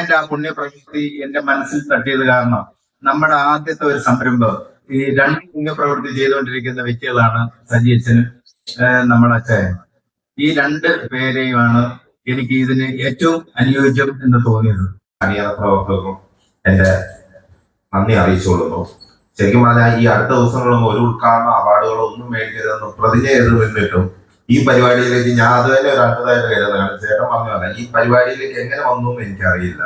അച്ചായന്റെ ആ പുണ്യപ്രവൃത്തി എന്റെ മനസ്സിൽ തട്ടിയത് കാരണം നമ്മുടെ ആദ്യത്തെ ഒരു സംരംഭം ഈ രണ്ട് പുണ്യപ്രവൃത്തി ചെയ്തുകൊണ്ടിരിക്കുന്ന വ്യക്തികളാണ് സജി അച്ഛനും നമ്മുടെ അച്ഛനും ഈ രണ്ട് പേരെയുമാണ് എനിക്ക് ഇതിന് ഏറ്റവും അനുയോജ്യം എന്ന് തോന്നിയത്. അണിയറ പ്രവർത്തകർക്കും എന്റെ നന്ദി അറിയിച്ചുകൊള്ളുന്നു. ശരിക്കും പറഞ്ഞാൽ ഈ അടുത്ത ദിവസങ്ങളൊന്നും ഒരു ഉദ്ഘാടന അവാർഡുകളോ ഒന്നും മേടിക്കരുതെന്ന് പ്രതിജ്ഞ ചെയ്ത് ഈ പരിപാടിയിലേക്ക് ഞാൻ അത് തന്നെ ഒരു അടുത്തതായിട്ട് കരുതുന്നതാണ് ചേട്ടൻ പറഞ്ഞതാണ് ഈ പരിപാടിയിലേക്ക് എങ്ങനെ വന്നു എന്ന് എനിക്കറിയില്ല.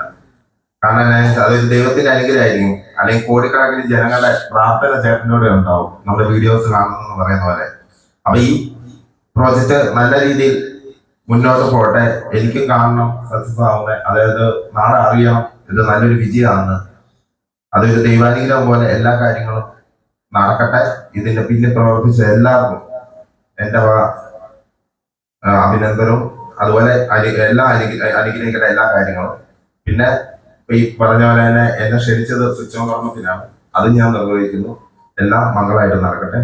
കാരണം അത് ദൈവത്തിന്റെ അനുഗ്രഹമായിരിക്കും. അല്ലെങ്കിൽ കോടിക്കണക്കിന് ജനങ്ങളുടെ പ്രാർത്ഥന ചേട്ടനോടെ ഉണ്ടാവും. നമ്മുടെ വീഡിയോസ് കാണുന്നെന്ന് പറയുന്ന പോലെ. അപ്പൊ ഈ പ്രോജക്റ്റ് നല്ല രീതിയിൽ മുന്നോട്ട് പോട്ടെ എനിക്കും കാണണം സക്സസ് ആവുന്നത് അതായത് നാളെ അറിയണം. ഇത് നല്ലൊരു വിജയമാണ്. അതൊരു ദൈവാനുഗ്രഹം പോലെ എല്ലാ കാര്യങ്ങളും നടക്കട്ടെ. ഇതിന്റെ പിന്നെ പ്രവർത്തിച്ച എല്ലാവർക്കും എന്റെ അഭിനന്ദനവും. അതുപോലെ എല്ലാ അനുഗ്രഹിക്കേണ്ട എല്ലാ കാര്യങ്ങളും. പിന്നെ ഈ പറഞ്ഞ പോലെ തന്നെ എന്നെ ക്ഷണിച്ചത് സ്വിച്ച് ഓൺ കർമ്മത്തിനാണ് അത് ഞാൻ നിർവഹിക്കുന്നു. എല്ലാം മംഗളമായിട്ട് നടക്കട്ടെ.